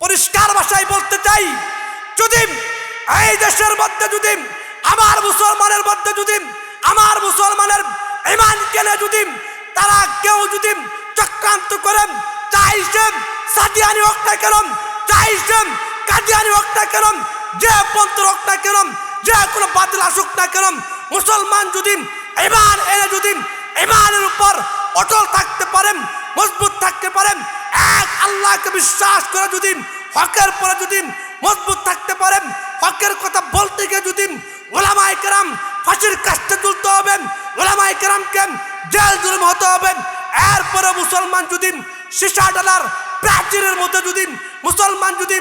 পরিষ্কার ভাষায় বলতে চাই, যদি এই দেশের মধ্যে যদি, আমার মুসলমানের মধ্যে যদি, আমার মুসলমানের ইমান কেনে যদি, তারা কেউ যদি চক্রান্ত করেন চাইছেন সাদিয়ানি হোক না কেন চাইছেন কাদিয়ানি হোক না কেন, যে পন্থ হোক না কেন, যে কোনো বাতিল আসুক না কেন, মুসলমান যদি ইমান এনে যদি ইমানের উপর অটল থাকতে পারেন মজবুত থাকতে পারেন। এক, আল্লাহকে বিশ্বাস করে যদি হকের পরে যদি মজবুত থাকতে পারেন। হকের কথা বলতে গিয়ে যদি ওলামাই কেরাম ফাঁসির কাজটা তুলতে হবেন। ওলামাই কেরামকে জেল জুলুম হতে হবেন। এরপরে মুসলমান যদি সীসা ডালার প্রাচীরের মধ্যে যদি মুসলমান যদি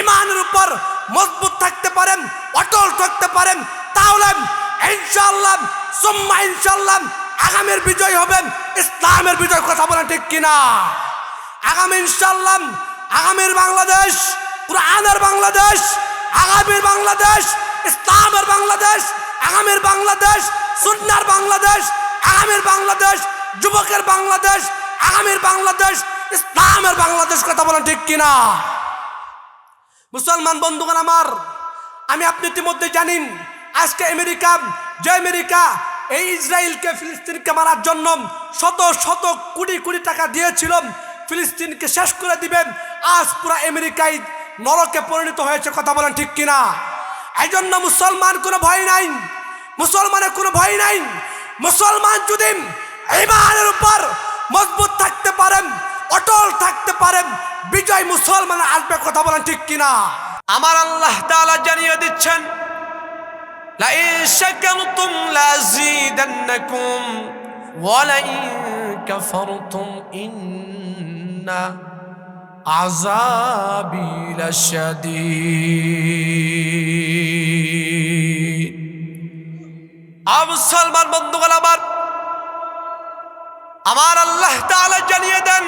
ইমানের উপর মজবুত থাকতে পারেন, অটল থাকতে পারেন। তাহলে ইনশাআল্লাহ, সুম্মা ইনশাআল্লাহ আগামীর বিজয় হবেন ইসলামের বিজয় কথা বলেন ঠিক কিনা? আগামী ইনশাআল্লাহ, আগামীর বাংলাদেশ, কোরআনের বাংলাদেশ, আগামীর বাংলাদেশ, ইসলামের বাংলাদেশ, আগামীর বাংলাদেশ, সুন্নার বাংলাদেশ, আগামীর বাংলাদেশ, যুবকের বাংলাদেশ, আগামীর বাংলাদেশ, ইসলামের বাংলাদেশ কথা বলেন ঠিক কিনা? মুসলমান বন্ধুগণ আমার, আমি আপনি ইতিমধ্যে জানিন, আজকে আমেরিকা, যে আমেরিকা এই ইসরায়েলকে ফিলিস্তিনকে মারার জন্য শত শত কোটি কোটি টাকা দিয়েছিল ফিলিস্তিনকে শেষ করে দিবেন। আজ পুরো আমেরিকায় নরকে পরিণত হয়েছে কথা বলেন ঠিক কিনা? এই জন্য মুসলমান কোনো ভয় নাই। মুসলমানের কোনো ভয় নাই। মুসলমান যদি ইমানের উপর মজবুত থাকতে পারেন, অটল থাকতে পারেন, বিজয় মুসলমান আসবে কথা বলেন ঠিক কিনা? আমার আল্লাহ তাআলা জানিয়ে দিচ্ছেন لئن شكرتم لأزيدنكم ولئن كفرتم إن عذابي لشديد আর মুসলমান বন্ধুগণ আমার আমার আল্লাহ তাআলা জানিয়ে দেন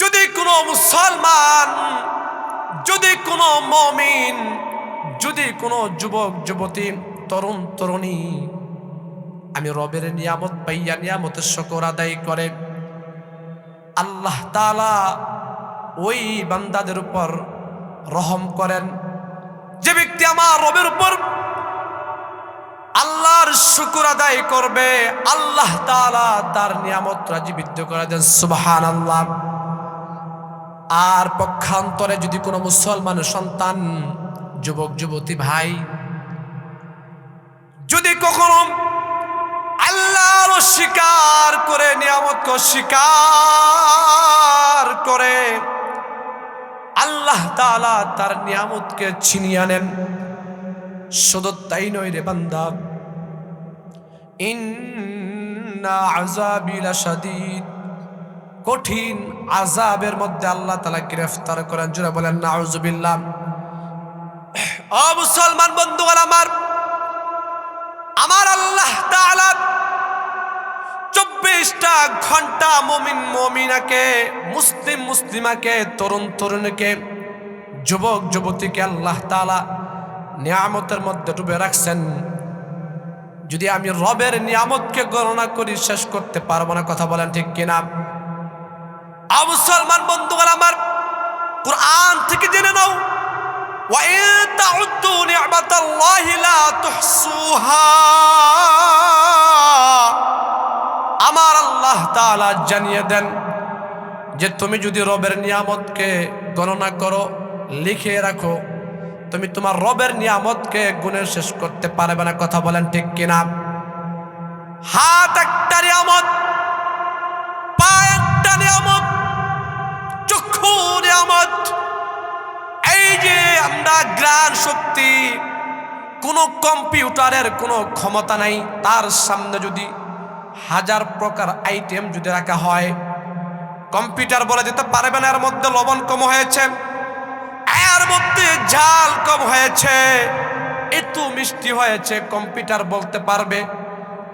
যদি কোনো মুসলমান যদি কোনো মমিন যদি কোনো যুবক, যুবতী, তরুণ, তরুণী আমি রবের নিয়ামত পাইয়া নিয়ামতের শকর আদায় করে, আল্লাহ তালা ওই বান্দাদের উপর রহম করেন। যে ব্যক্তি আমার রবের উপর আল্লাহর শুকুর আদায় করবে, আল্লাহ তাআলা তার নিয়ামত রাজীবিত করে দেন সুবহান আল্লাহ আর পক্ষান্তরে যদি কোনো মুসলমানের সন্তান যুবক, যুবতী ভাই, যদি কখনো আল্লাহর স্বীকার করে নিয়ামত স্বীকার করে, আল্লাহ তাআলা তার নিয়ামতকে ছিনিয়ে আনেন। শুধু তাই নয় রে বান্দা কঠিন আজাবের মধ্যে আল্লাহ তালা গ্রেফতার করেন। জোরে বলেন না নাউজুবিল্লাহ। মুসলমান বন্ধুগণ আমার আমার আল্লাহ চব্বিশটা ঘণ্টা মমিন, মমিনাকে, মুসলিম, মুসলিমাকে, তরুণ, তরুণীকে, যুবক, যুবতীকে আল্লাহ তাআলা নিয়ামতের মধ্যে ডুবে রাখছেন। যদি আমি রবের নিয়ামতকে গণনা করি, শেষ করতে পারব না, কথা বলেন ঠিক কিনা? মুসলমান বন্ধুগণ আমার, কোরআন থেকে জেনে নাও। وَإِن تَعُدُّوا نِعْمَةَ اللَّهِ لَا تُحْصُوهَا আমার আল্লাহ তাআলা জানিয়ে দেন যে তুমি যদি রবের নিয়ামতকে গণনা করো লিখে রাখো তুমি তোমার রবের নিয়ামতকে গুণে শেষ করতে পারবে না কথা বলেন ঠিক কিনা হাত একটা নিয়ামত পা একটা নিয়ামত চক্ষু নিয়ামত এই যে আমরা গ্রাণ শক্তি, কোনো কম্পিউটারের কোনো ক্ষমতা নাই। তার সামনে যদি হাজার প্রকার আইটেম যদি রাখা হয়, কম্পিউটার বলে যেতে পারবে না, এর মধ্যে লবণ কম হয়েছে, এর মধ্যে ঝাল কম হয়েছে একটু মিষ্টি হয়েছে, কম্পিউটার বলতে পারবে।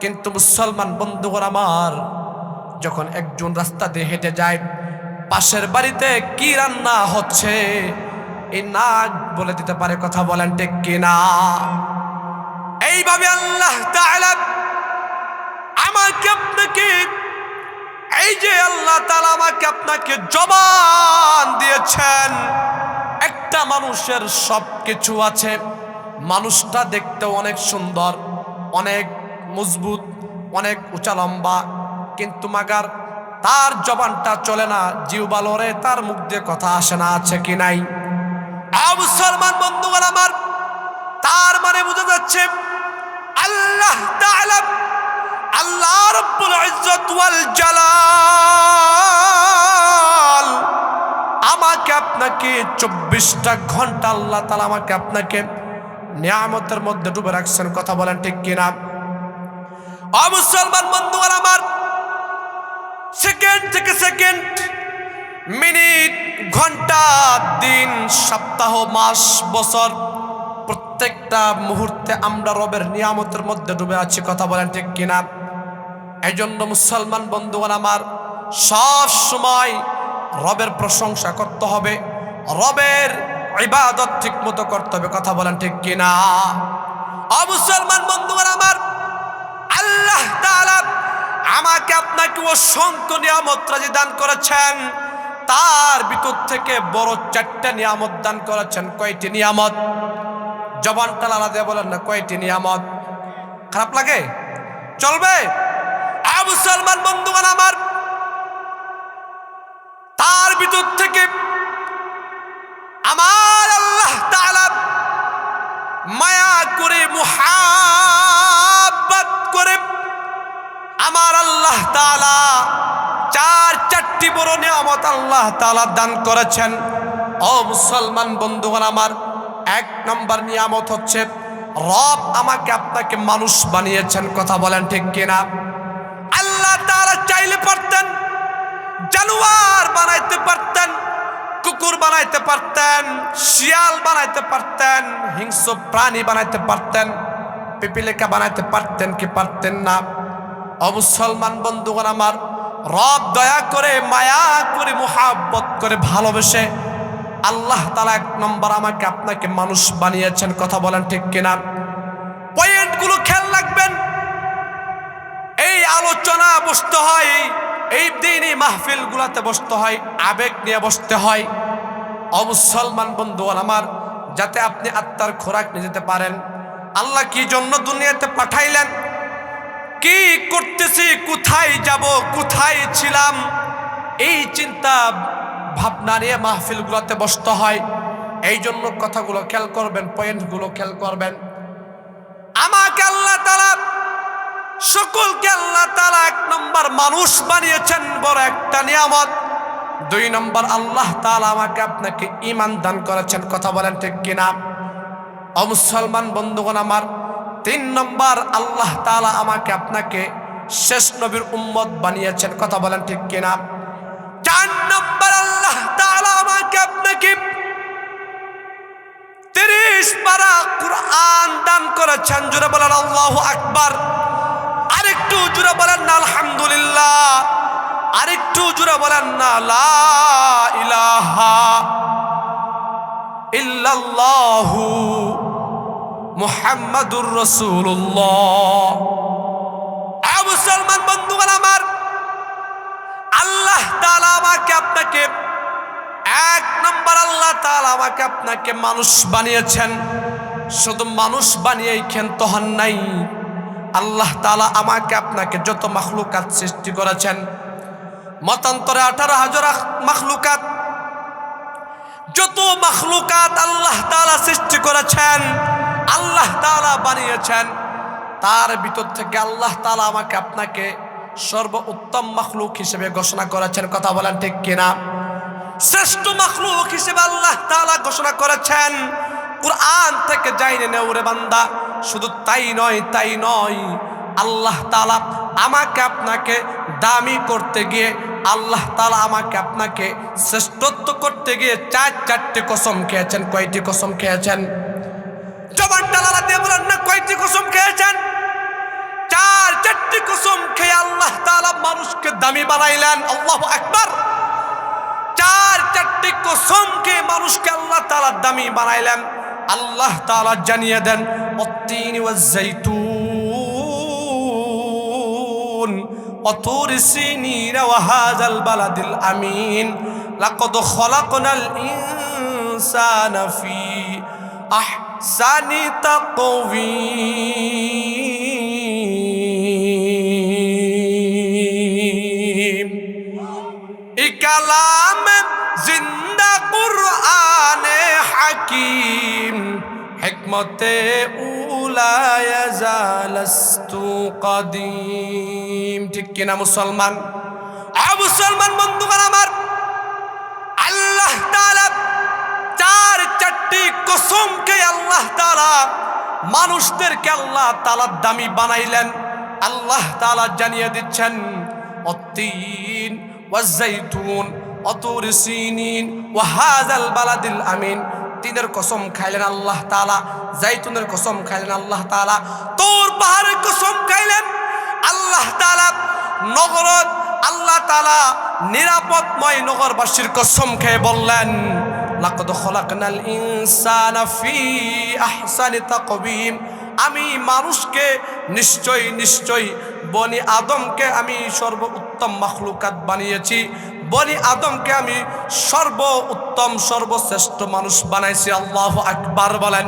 কিন্তু মুসলমান বন্ধুগণ আমার, যখন একজন রাস্তা দিয়ে হেঁটে যায়, পাশের বাড়িতে কি রান্না হচ্ছে? এই নাক বলে দিতে পারে কথা বলেন ঠিক কিনা? এইভাবে আল্লাহ আমাকে আপনাকে, এই যে আল্লাহ তালা আমাকে আপনাকে জবান দিয়েছেন, একটা মানুষের সব কিছু আছে। মানুষটা দেখতে অনেক সুন্দর, অনেক মজবুত, অনেক উঁচা লম্বা, কিন্তু মাগার তার জবানটা চলে না জিউবালরে তার মুখ দিয়ে কথা আসে না, আছে কি নাই? মুসলমান বন্ধুগণ আমার, তার মানে বোঝা যাচ্ছে আল্লাহ আল্লাহ রব্বুল ইজ্জত ওয়াল জালাল আমাকে আপনাকে চব্বিশটা ঘণ্টা আল্লাহ তাআলা আমাকে আপনাকে নিয়ামতের মধ্যে ডুবে রাখছেন, কথা বলেন ঠিক কিনা? অ মুসলমান বন্ধুগণ আমার, সেকেন্ড থেকে সেকেন্ড মিনিট, ঘণ্টা, দিন সপ্তাহ, মাস, বছর, প্রত্যেকটা মুহূর্তে আমরা রবের নিয়ামতের মধ্যে ডুবে আছি, কথা বলেন ঠিক কিনা? এই জন্য মুসলমান বন্ধুগণ আমার, সব সময় রবের প্রশংসা করতে হবে, রবের ইবাদত ঠিক মতো করতে হবে, কথা বলেন ঠিক কিনা? অমুসলমান বন্ধুগণ আমার, আল্লাহ আমাকে আপনাকে অসংখ্য নিয়ামত রাজি দান করেছেন। তার ভিতর থেকে বড় চারটা নিয়ামত দান করেছেন। কয়টি নিয়ামত? জবানটা লালা দিয়ে বলেন না, কয়টি নিয়ামত? খারাপ লাগে? চলবে? আবু সালমান বন্ধুগণ আমার, তার ভিতর থেকে আমার আল্লাহ মায়া করে, মুহাব্বত করে আমার আল্লাহ তাআলা চারটি বড় নিয়ামত আল্লাহ তাআলা দান করেছেন। ও মুসলমান বন্ধুগণ আমার, এক নম্বর নিয়ামত হচ্ছে, রব আমাকে আপনাকে মানুষ বানিয়েছেন, কথা বলেন ঠিক কিনা? আল্লাহ তাআলা চাইলে পারতেন, জানোয়ার বানাইতে পারতেন, কুকুর বানাইতে পারতেন, শিয়াল বানাইতে পারতেন, হিংস্র প্রাণী বানাইতে পারতেন, পিপিলিকা বানাইতে পারতেন কি পারতেন না? অমুসলমান বন্ধুগণ আমার রব দয়া করে, মায়া করে, মোহাব্বত করে ভালোবেসে আল্লাহ তালা এক নম্বর আমাকে আপনাকে মানুষ বানিয়েছেন। কথা বলেন ঠিক কিনা? পয়েন্টগুলো খেয়াল রাখবেন। এই আলোচনা বসতে হয়, এই দিন এই মাহফিল গুলাতে বসতে হয়, আবেগ নিয়ে বসতে হয়। অমুসলমান বন্ধুগণ আমার, যাতে আপনি আত্মার খোরাক নিয়ে যেতে পারেন। আল্লাহ কি জন্য দুনিয়াতে পাঠাইলেন? কি করতেছি? কোথায় যাব? কোথায় ছিলাম? এই চিন্তা ভাবনা নিয়ে মাহফিলগুলোতে বসতে হয়। এই জন্য কথাগুলো খেয়াল করবেন, পয়েন্টগুলো খেয়াল করবেন। আমাকে আল্লাহ তালা সকলকে আল্লাহ তালা এক নম্বর মানুষ বানিয়েছেন, বড় একটা নিয়ামত। দুই নম্বর আল্লাহ তালা আমাকে আপনাকে ইমান দান করেছেন। কথা বলেন ঠিক কিনা? অমুসলমান বন্ধুগণ আমার তিন নম্বর, আল্লাহ তালা আমাকে আপনাকে শেষ নবীর উম্মত বানিয়েছেন। কথা বলেন ঠিক কিনা? চার নম্বর, আল্লাহ তালা আমাকে আপনাকে তিরিশ পারা কোরআন দান করেছেন। জুড়ে বলেন আল্লাহ আকবার। আরেকটু জুড়ে বলেন না, আলহামদুলিল্লাহ। আরেকটু জুড়ে বলেন না, লা ইলাহা ইল্লাল্লাহু মুহাম্মাদুর রাসূলুল্লাহ। আ মুসলমান বন্ধুগণ আমার, আল্লাহ তাআলা আমাকে আপনাকে, এক নম্বর আল্লাহ তাআলা আমাকে আপনাকে মানুষ বানিয়েছেন। শুধু মানুষ বানিয়েই ক্ষান্ত নাই। আল্লাহ তালা আমাকে আপনাকে যত মাখলুকাত সৃষ্টি করেছেন, মতান্তরে আঠারো হাজার মাখলুকাত, যত মাখলুকাত আল্লাহ তাআলা সৃষ্টি করেছেন আল্লাহ তালা বানিয়েছেন। তার ভিতর থেকে আল্লাহ তালা আমাকে আপনাকে সর্ব উত্তম মাখলুক হিসেবে ঘোষণা করেছেন। কথা বলেন ঠিক কিনা? শ্রেষ্ঠ মাখলুক হিসেবে আল্লাহ তালা ঘোষণা করেছেন। কোরআন থেকে যাইনে নেউরে বান্দা। শুধু তাই নয় তাই নয়। আল্লাহ তালা আমাকে আপনাকে দামি করতে গিয়ে, আল্লাহ তালা আমাকে আপনাকে শ্রেষ্ঠত্ব করতে গিয়ে চার চারটে কসম খেয়েছেন। কয়টি কসম খেয়েছেন? জবানটা লড়াতে বলেন, না, কয়টি কুসুম খেয়েছেন? চার, চারটি কুসুম খেয়ে আল্লাহ তালা মানুষকে দামি বানাইলেন, আল্লাহ একবার চার, চারটি কুসুম খেয়ে মানুষকে আল্লাহ তালা দামি বানাইলেন। আল্লাহ তালা জানিয়ে দেন, অত্তিনি ওয়াজ্জাইতুন অতুর সিনির ওয়াহাজাল বালাদিল আমিন, লাকদ খলাকনাল ইনসানা ফি আহ تقويم ইকালাম জিন্দা কুরআনে হাকিম হিকমতে উলায় জালস্তু কদিম ঠিক কিনা মুসলমান আ মুসলমান বন্ধুগণ আমার কসমকে আল্লাহ তালা মানুষদেরকে আল্লাহ তাআলা দামি বানাইলেন। আল্লাহ তালা জানিয়ে দিচ্ছেন, অত্তিন ওয়াজাইতুন অতুর সিনিন ওয়াহাজাল বালাদিল আমিন। তিনের কসম খাইলেন আল্লাহ তাআলা জাইতুনের কসম খাইলেন আল্লাহ তাআলা। তোর পাহাড়ের কসম খাইলেন আল্লাহ তাআলা। নগরত আল্লাহ তাআলা নিরাপদময় নগরবাসীর কসম খেয়ে বললেন লাকদ খলাকনাল ইনসানা ফি আহসানি তাকবীম। আমি মানুষকে নিশ্চয় নিশ্চয় বনি আদমকে আমি সর্ব উত্তম মাখলুকাত বানিয়েছি। বনি আদমকে আমি সর্ব উত্তম সর্বশ্রেষ্ঠ মানুষ বানাইছি। আল্লাহ আকবার বলেন।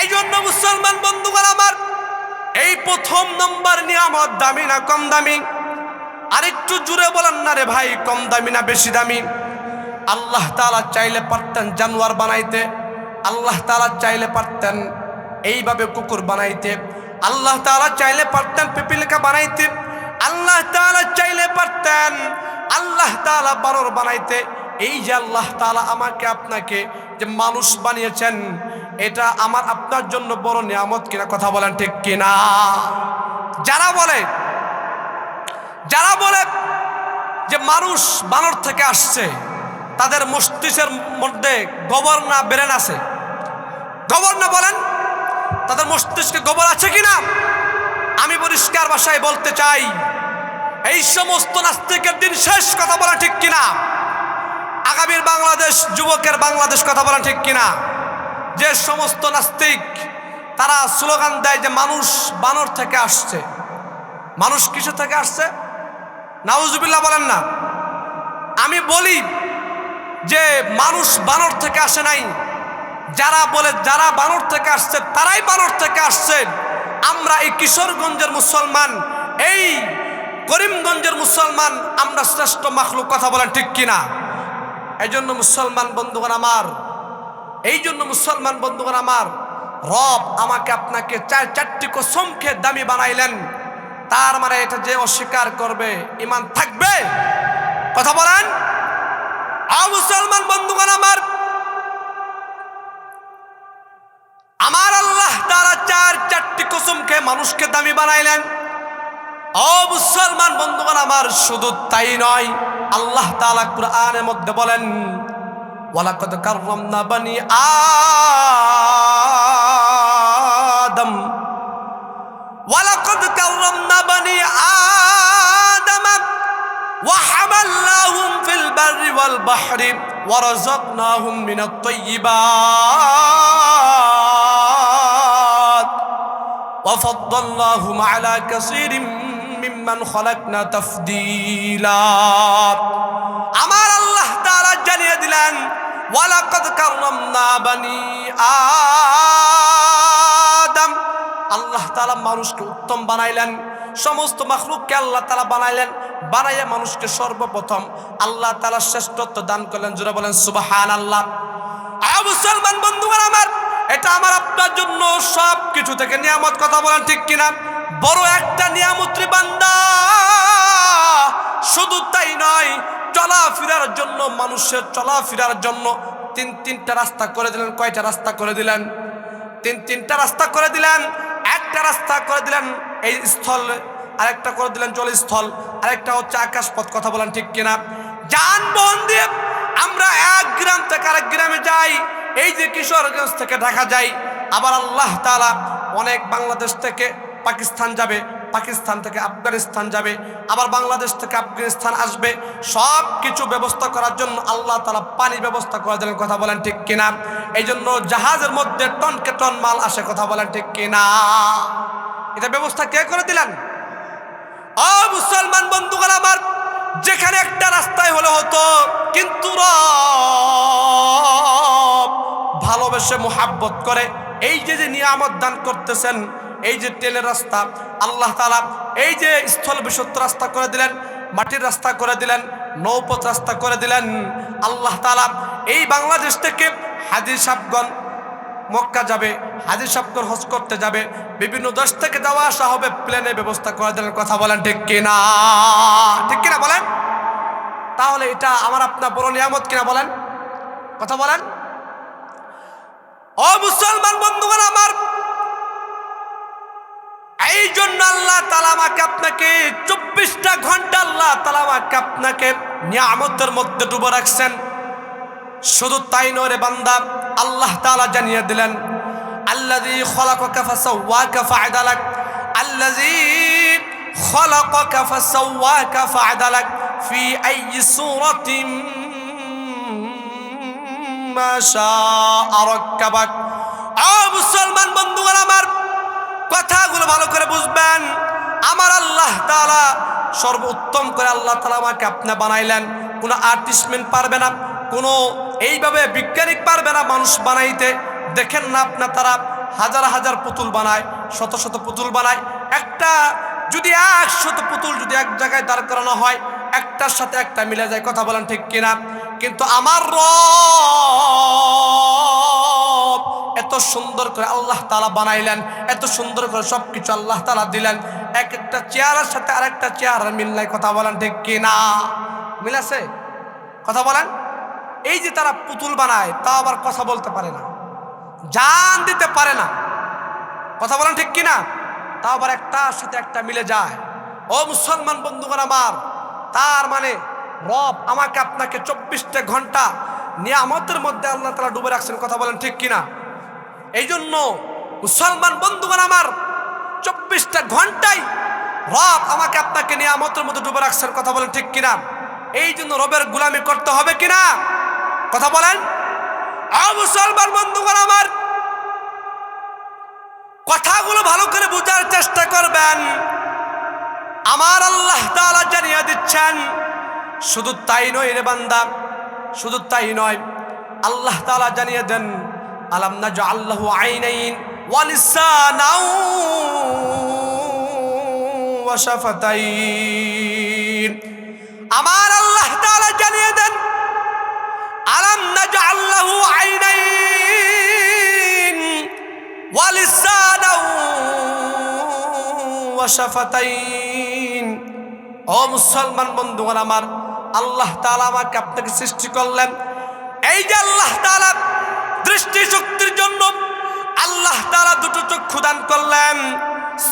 এই জন্য মুসলমান বন্ধুগণ আমার, এই প্রথম নম্বর নিয়ামত দামি না কম দামি? আরেকটু জুড়ে বলেন না রে ভাই, কম দামি না বেশি দামি? আল্লাহ তালা চাইলে পারতেন জানোয়ার বানাইতে, আল্লাহ তালা চাইলে পারতেন এইভাবে কুকুর বানাইতে, আল্লাহ তালা চাইলে পারতেন পিপিলিকা বানাইতে, আল্লাহ তাআলা চাইলে পারতেন আল্লাহ তাআলা বানর বানাইতে। এই যে আল্লাহ তালা আমাকে আপনাকে যে মানুষ বানিয়েছেন, এটা আমার আপনার জন্য বড় নিয়ামত কিনা কথা বলেন ঠিক কিনা? যারা বলে যারা বলে যে মানুষ বানর থেকে আসছে তাদের মস্তিষ্কের মধ্যে গোবর না বেরেন আছে। গোবর না বলেন, তাদের মস্তিষ্কে গোবর আছে কি না আমি পরিষ্কার ভাষায় বলতে চাই, এই সমস্ত নাস্তিকের দিন শেষ কথা বলা ঠিক কিনা? আগামীর বাংলাদেশ, যুবকের বাংলাদেশ কথা বলা ঠিক কিনা? যে সমস্ত নাস্তিক, তারা স্লোগান দেয় যে মানুষ বানর থেকে আসছে। মানুষ কিসে থেকে আসছে? নাউজুবিল্লাহ বলেন না। আমি বলি যে মানুষ বানর থেকে আসে নাই। যারা বলে যারা বানর থেকে আসছে, তারাই বানর থেকে আসছে। আমরা এই কিশোরগঞ্জের মুসলমান, এই করিমগঞ্জের মুসলমান, আমরা শ্রেষ্ঠ মাখলুক, কথা বলেন ঠিক কিনা? এই জন্য মুসলমান বন্ধুগণ আমার এই জন্য মুসলমান বন্ধুগণ আমার, রব আমাকে আপনাকে চার, চারটি কসমকে দামি বানাইলেন। তার মানে এটা যে অস্বীকার করবে ইমান থাকবে। কথা বলেন? মানুষকে দামি বানাইলেন। অবসলমান মুসলমান বন্ধুগণ, আমার শুধু তাই নয়, আল্লাহ তালা কুরআনের মধ্যে বলেন, ওয়ালাকদ কাররামনা বানি আদম। ওয়ালাকদ কাররামনা বানি আদম। ওয়া হামালনাহুম ফিল বাররি ওয়াল বাহরি ওয়া রাযাকনাহুম মিনাত তাইয়্যিবাত وفضلناهم على كثير ممن خلقنا تفضيلا আমার আল্লাহ তাআলা জানিয়ে দিলেন ওয়ালাকাদ কাররামনা বানি আদম আল্লাহ তাআলা মানুষকে উত্তম বানাইলেন সমস্ত মাখলুককে আল্লাহ তাআলা বানাইলেন বানাইয়া মানুষকে সর্বপ্রথম আল্লাহ তাআলা শ্রেষ্ঠত্ব দান করলেন জোরে বলেন সুবহানাল্লাহ আ মুসলমান বন্ধুগণ আমার এটা আমার আপনার জন্য সব কিছু থেকে নিয়ামত কথা বলেন ঠিক কিনা? বড় একটা নিয়ামত্রী বান্দা। শুধু তাই নয়, চলাফেরার জন্য, মানুষের চলাফেরার জন্য তিন তিনটা রাস্তা করে দিলেন, কয়টা রাস্তা করে দিলেন? তিন তিনটা রাস্তা করে দিলেন, একটা রাস্তা করে দিলেন এই স্থল, আরেকটা করে দিলেন জলস্থল, আরেকটা হচ্ছে আকাশপথ, কথা বলেন ঠিক কিনা? যানবাহন দিয়ে আমরা এক গ্রাম থেকে আরেক গ্রামে যাই এই যে কিশোরগঞ্জ থেকে ঢাকা যাই আবার আল্লাহ তালা অনেক বাংলাদেশ থেকে পাকিস্তান যাবে, পাকিস্তান থেকে আফগানিস্তান যাবে, আবার বাংলাদেশ থেকে আফগানিস্তান আসবে। সব কিছু ব্যবস্থা করার জন্য আল্লাহ তালা পানি ব্যবস্থা করার জন্য কথা বলেন ঠিক কিনা? এই জন্য জাহাজের মধ্যে টনকে টন মাল আসে, কথা বলেন ঠিক কিনা? এটা ব্যবস্থা কে করে দিলেন? ও মুসলমান বন্ধুগণ আমার, যেখানে একটা রাস্তায় হলে হতো, কিন্তু রব ভালোবেসে মোহাব্বত করে, এই যে যে নিয়ামত দান করতেছেন, এই যে ট্রেনের রাস্তা, আল্লাহ তালা এই যে স্থল বিশুদ্ধ রাস্তা করে দিলেন, মাটির রাস্তা করে দিলেন, নৌপথ রাস্তা করে দিলেন, আল্লাহ তালা এই বাংলাদেশ থেকে হাজির সাবগণ মক্কা যাবে, হাজির সাবগণ হজ করতে যাবে, বিভিন্ন দেশ থেকে যাওয়া আসা হবে, প্লেনের ব্যবস্থা করে দিলেন, কথা বলেন ঠিক কিনা? ঠিক কিনা বলেন? তাহলে এটা আমার আপনার বড় নিয়ামত কিনা বলেন? কথা বলেন? ও মুসলমান বন্ধুগণ আমার এই জন্য আল্লাহ তালা আমাকে আপনাকে চব্বিশটা ঘণ্টা আল্লাহ তালা আমাকে আপনাকে নিয়ামতের মধ্যে ডুবে রাখছেন। শুধু তাই নয় রে বান্দা, আল্লাহ তালা জানিয়ে দিলেন, আল্লাযী খলাকাকা ফাসাওয়াকা ফাআদালাক, আল্লাযী খলাকাকা ফাসাওয়াকা ফাআদালাক ফি আইয়ি সূরাতিন মা শাআ রাক্কাবাক মুসলমান বন্ধুগণ আমার, কথাগুলো ভালো করে বুঝবেন। আমার আল্লাহ তাআলা সর্বোত্তম করে আল্লাহ তাআলা আমাকে আপনি বানাইলেন। কোনো আর্টিস্টমেন্ট পারবে না, কোনো এইভাবে বিজ্ঞানিক পারবে না মানুষ বানাইতে। দেখেন না আপনার তারা হাজার হাজার পুতুল বানায়, শত শত পুতুল বানায়। একটা যদি একশত পুতুল যদি এক জায়গায় দাঁড় করানো হয় একটার সাথে একটা মিলে যায়, কথা বলেন ঠিক কিনা? কিন্তু আমার রব এত সুন্দর করে আল্লাহ তালা বানাইলেন, এত সুন্দর করে সব কিছু আল্লাহ তালা দিলেন। এক একটা চেয়ারের সাথে আরেকটা চেয়ারের মিল নাই, কথা বলেন ঠিক কিনা? মিল আছে? কথা বলেন। এই যে তারা পুতুল বানায় তা আবার কথা বলতে পারে না। জান দিতে পারে না। কথা বলেন ঠিক কিনা? তা আবার একটার সাথে একটা মিলে যায়। ও মুসলমান বন্ধুগণ আমার তার মানে রব আমাকে আপনাকে চব্বিশটা ঘণ্টা নিয়ামতের মধ্যে আল্লাহ তালা ডুবে রাখছেন, কথা বলেন ঠিক কিনা? এই জন্য মুসলমান বন্ধুগণ আমার, চব্বিশটা ঘন্টায় রব আমাকে আপনাকে নিয়ামতের মধ্যে ডুবে রাখছেন, কথা বলেন ঠিক কিনা? এই জন্য রবের গুলামি করতে হবে কিনা? কথা বলেন? মুসলমান বন্ধুগণ আমার, কথাগুলো ভালো করে বোঝার চেষ্টা করবেন। আমার আল্লাহ তাআলা জানিয়ে দিচ্ছেন, শুধু তাই নয় রে বান্দা, শুধু তাই নয়, আল্লাহ তাআলা জানিয়ে দেন, আলাম না আল্লাহু আইনাইন আমার আল্লাহ তাআলা জানিয়ে দেন, আলাম নাজআল লাহু আইনাইন ওয়াশাফাতাইন ও মুসলমান বন্ধুগণ আমার, আল্লাহ তাআলা আমাকে আপনাকে সৃষ্টি করলেন। এই যে আল্লাহ তাআলা দৃষ্টি শক্তির জন্য, আল্লাহ তাআলা দুটো চক্ষু দান করলেন,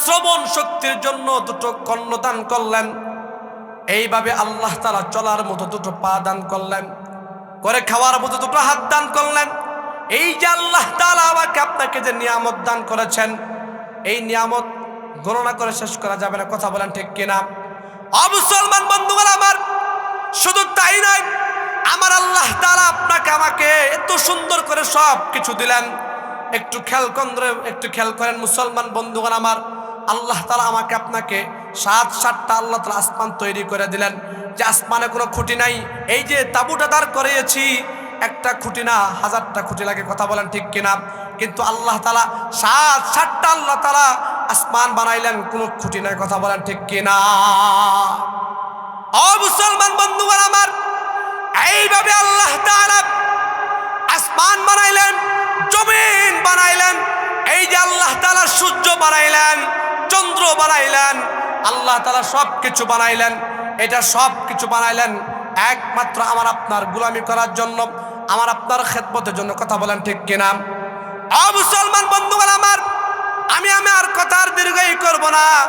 শ্রবণ শক্তির জন্য দুটো কর্ণ দান করলেন। এইভাবে আল্লাহ তাআলা চলার মতো দুটো পা দান করলেন, করে খাওয়ার মতো দুটো হাত দান করলেন। এই যে আল্লাহ তাআলা আমাকে আপনাকে যে নিয়ামত দান করেছেন, এই নিয়ামত গণনা করে শেষ করা যাবে না, কথা বলেন ঠিক কিনা? অমুসলমান বন্ধুগণ আমার, শুধু তাই নয়, আমার আল্লাহ তারা আপনাকে আমাকে এত সুন্দর করে সব কিছু দিলেন। একটু খেয়াল কন্দ্রে, একটু খেয়াল করেন মুসলমান বন্ধুগণ আমার, আল্লাহ তারা আমাকে আপনাকে সাত, সাতটা আল্লাহ তালা আসমান তৈরি করে দিলেন। যে আসমানে কোনো খুঁটি নাই, এই যে তাবুটা দাঁড় করিয়েছি একটা খুঁটি না, হাজারটা খুঁটি লাগে, কথা বলেন ঠিক কিনা? কিন্তু আল্লাহ তালা সাত, সাতটা আল্লাহ তালা আসমান বানাইলেন, কোনো খুঁটি নাই, কথা বলেন ঠিক কিনা? ও মুসলমান বন্ধুগণ আমার, এইভাবে আল্লাহ তাআলা আসমান বানাইলেন, জমিন বানাইলেন, এই যে আল্লাহ তাআলা সূর্য বানাইলেন, চন্দ্র বানাইলেন, আল্লাহ তালা সব কিছু বানাইলেন, এটা সব কিছু বানাইলেন, একমাত্র আমার আপনার গুলামি করার জন্য। আমার আপনার খেদমতের জন্য কথা বলেন ঠিক কিনা? অ মুসলমান বন্ধুগণ আমার, আমি আমি আর কথা আর দীর্ঘই করব না।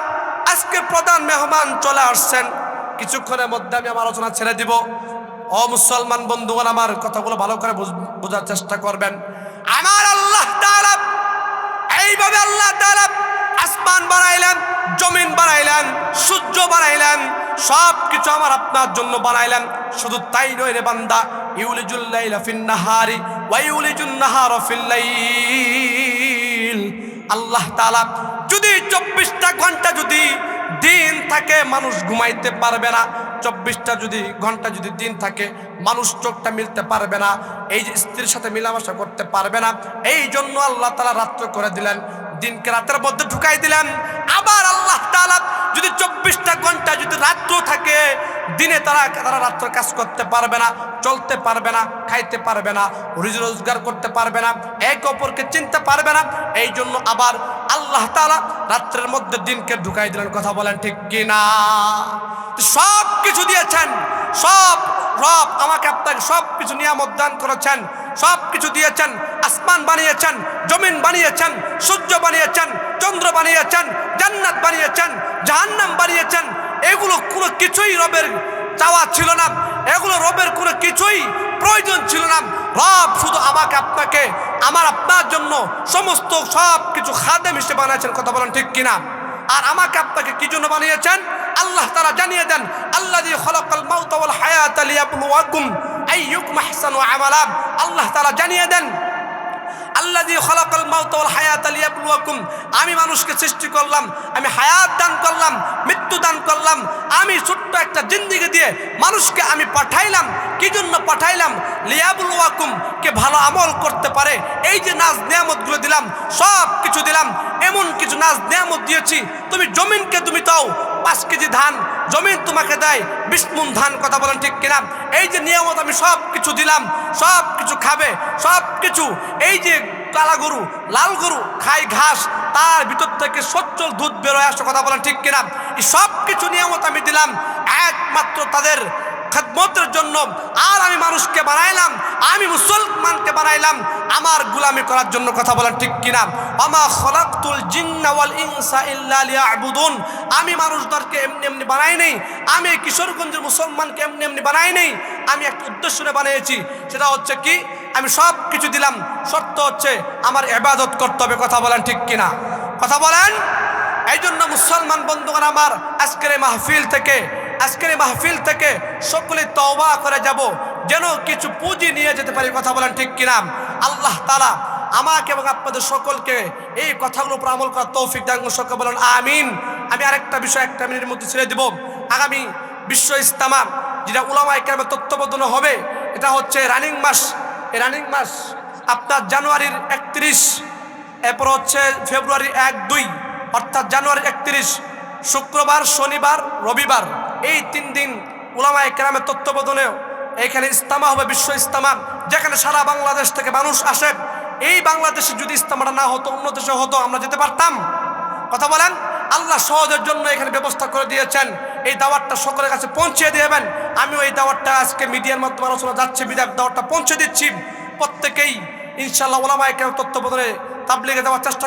আজকে প্রধান মেহমান চলে আসছেন। কিছুক্ষণের মধ্যে আমি আমার আলোচনা ছেড়ে দিব। ও মুসলমান বন্ধুগণ আমার কথাগুলো ভালো করে বুঝ- বোঝার চেষ্টা করবেন। আমার আল্লাহ এইভাবে আল্লাহ আসমান বানাইলেন, জমিন বানাইলেন, সূর্য বানাইলেন সব কিছু আমার আপনার জন্য বানাইলেন। শুধু তাই নয় রে বান্দা, ইউলিজুল লাইলা ফিন নাহারি ওয়া ইউলিজুন নাহারা ফিল আল্লাহ তাআলা যদি চব্বিশটা ঘণ্টা যদি দিন থাকে, মানুষ ঘুমাইতে পারবে না। চব্বিশটা যদি ঘণ্টা যদি দিন থাকে, মানুষ চোখটা মিলতে পারবে না, এই যে স্ত্রীর সাথে মিলামেশা করতে পারবে না, এই জন্য আল্লাহ তালা রাত্র করে দিলেন, দিনকে রাতের মধ্যে ঢুকাই দিলেন। আবার আল্লাহ তালা যদি চব্বিশটা ঘণ্টা যদি রাত্র থাকে, দিনে তারা তারা রাত্র কাজ করতে পারবে না, চলতে পারবে না, খাইতে পারবে না, রুজি রোজগার করতে পারবে না, এক অপরকে চিনতে পারবে না, এই জন্য আবার আল্লাহ তালা রাত্রের মধ্যে দিনকে ঢুকাই দিলেন। কথা বলেন ঠিক কিনা? সব কিছু দিয়েছেন, সব রব আমাকে আপনাকে সব কিছু নিয়ামত দান করেছেন সব কিছু দিয়েছেন, আসমান বানিয়েছেন, জমিন বানিয়েছেন, সূর্য বানিয়েছেন, চন্দ্র বানিয়েছেন, জান্নাত বানিয়েছেন, জাহান্নাম বানিয়েছেন, এগুলো কোনো কিছুই রবের চাওয়া ছিল না, এগুলো রবের কোনো কিছুই প্রয়োজন ছিল না। রব শুধু আমাকে আপনাকে, আমার আপনার জন্য সমস্ত সব কিছু খাদেম হিসেবে বানিয়েছেন, কথা বলেন ঠিক কিনা? আর আমাকে আপনাকে কি জন্য বানিয়েছেন? আল্লাহ তারা জানিয়ে দেন আল্লাহ খলকাল মাউত ওয়াল হায়াত লিয়াবলুয়াকুম আইয়ুকুম আহসানু আমালা আল্লাহ তারা জানিয়ে দেন আল্লাহ দিয়ে খলাকাল মাউত ওয়াল হায়াত লিয়াবলুয়াকুম। আমি মানুষকে সৃষ্টি করলাম, আমি হায়াত দান করলাম, মৃত্যু দান করলাম, আমি ছোট্ট একটা জিন্দিগি দিয়ে মানুষকে আমি পাঠাইলাম। কি জন্য পাঠাইলাম? লিয়াবলুয়াকুম, কে ভালো আমল করতে পারে। এই যে নাজ নিয়ামতগুলো দিলাম, সব কিছু দিলাম, এমন কিছু নাজ নিয়ামত দিয়েছি। তুমি জমিনকে তুমি দাও, পাঁচ কেজি ধান জমিন তোমাকে দেয় বিষ্ণুন ধান, কথা বলেন ঠিক কিনা? এই যে নিয়ামত আমি সব কিছু দিলাম সব কিছু খাবে সব কিছু এই যে কালা গরু, লাল গরু খায় ঘাস, তার ভিতর থেকে সচ্ছল দুধ বেরোয় আসে, কথা বলেন ঠিক কিনা? এই সব কিছু নিয়ামত আমি দিলাম, একমাত্র তাদের খেদমতের জন্য আর আমি মানুষকে বানাইলাম, আমি মুসলমানকে বানাইলাম, আমার গুলামি করার জন্য কথা বলার ঠিক কিনা? আমা খলাকতুল জিন্না ওয়াল ইনসা ইল্লা লিয়াবুদুন। আমি মানুষদেরকে এমনি এমনি বানাই নেই, আমি কিশোরগঞ্জের মুসলমানকে এমনি এমনি বানাই নেই, আমি একটা উদ্দেশ্য নিয়ে বানিয়েছি, সেটা হচ্ছে কি, আমি সব কিছু দিলাম, শর্ত হচ্ছে আমার এবাদত করতে হবে, কথা বলেন ঠিক কিনা? কথা বলেন? এই জন্য মুসলমান বন্ধুগণ আমার আজকের এই মাহফিল থেকে আজকের মাহফিল থেকে সকলে তওবা করে যাব, যেন কিছু পুঁজি নিয়ে যেতে পারি, কথা বলেন ঠিক কিনা আল্লাহ তালা আমাকে এবং আপনাদের সকলকে এই কথাগুলো উপর আমল করার তৌফিক করুন। সকলে বলেন আমিন। আমি আরেকটা বিষয় একটা মিনিটের মধ্যে ছেড়ে দেব। আগামী বিশ্ব ইস্তামা যেটা উলামা ইকরামের তত্ত্বাবধানে হবে, এটা হচ্ছে রানিং মাস। এই রানিং মাস আপনার জানুয়ারির একত্রিশ, এরপর হচ্ছে ফেব্রুয়ারি এক দুই, অর্থাৎ জানুয়ারি একত্রিশ। শুক্রবার, শনিবার, রবিবার এই তিন দিন উলামা একরামের তত্ত্বাবধানে এখানে ইস্তামা হবে, বিশ্ব ইস্তামা যেখানে সারা বাংলাদেশ থেকে মানুষ আসে। এই বাংলাদেশে যদি ইস্তামাটা না হতো, অন্য দেশে হতো, আমরা যেতে পারতাম। কথা বলেন, আল্লাহ সহজের জন্য এখানে ব্যবস্থা করে দিয়েছেন। এই দাওয়াতটা সকলের কাছে পৌঁছে দিয়েবেন আমিও এই দাওয়াতটা আজকে মিডিয়ার মাধ্যমে আলোচনা যাচ্ছে বিদায় দাওয়াতটা পৌঁছে দিচ্ছি। প্রত্যেকেই ইনশাল্লাহ ওলামায় কেন তত্ত্বাবধানে তাবলিগে দেওয়ার চেষ্টা